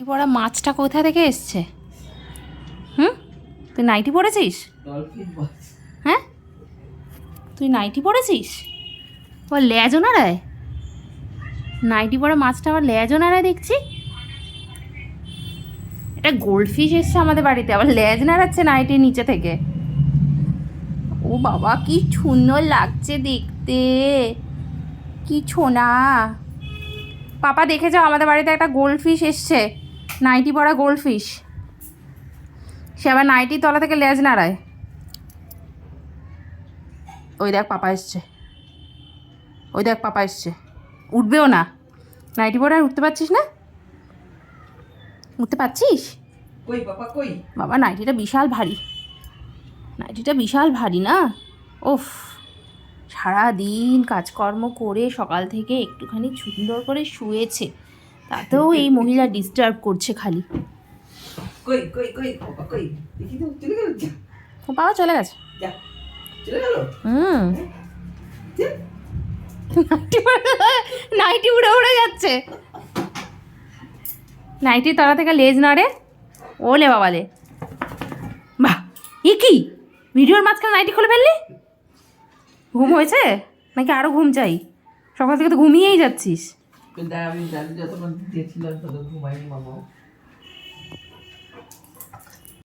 পড়া মাছটা কোথা থেকে এসছে? হুম? তুই নাইটি পড়েছিস হ্যাঁ? তুই নাইটি পড়েছিস ও লেজও নাড়ায়? নাইটি পরে মাছটা আবার লেজও নাড়ায় দেখছি। এটা গোল্ডফিশ এসছে আমাদের বাড়িতে আবার লেজ নাড়াচ্ছে নাইটির নিচে থেকে। ও বাবা কি সুন্দর লাগছে দেখতে। কি ছোনা। পাপা দেখে যাও আমাদের বাড়িতে একটা গোল্ডফিশ এসছে? নাইটি পরা গোল্ডফিশ। সে আবার নাইটির তলা থেকে লেজ নাড়ায়। ওই দেখ পাপা এসছে। ওই দেখ পাপা এসছে। উঠবেও না। নাইটি পরে আর উঠতে পারছিস না? উঠতে পারছিস? কই বাবা কই? বাবা নাইটিটা বিশাল ভারী। নাইটিটা বিশাল ভারী না? ওফ সারাদিন কাজকর্ম করে সকাল থেকে একটুখানি সুন্দর করে শুয়েছে। তাতেও এই মহিলা ডিস্টার্ব করছে খালি। কই কই কই বাবা কই? দেখি তো চলে গেল? ও বাবা চলে গেছে? চলে গেল? হুম। নাইটি উড়ে- নাইটি উড়ে উড়ে যাচ্ছে। নাইটি তলা থেকে লেজ নাড়ে ওলে বাবালে। বাহ এ কি? ভিডিওর মাঝখানে নাইটি খুলে ফেললি? ঘুম হয়েছে? নাকি আরও ঘুম চাই? সকাল থেকে তো ঘুমিয়েই যাচ্ছিস। তো দাঁড়া আমি জানি যতক্ষণ দিয়েছিলাম ঘুমাইনি মামা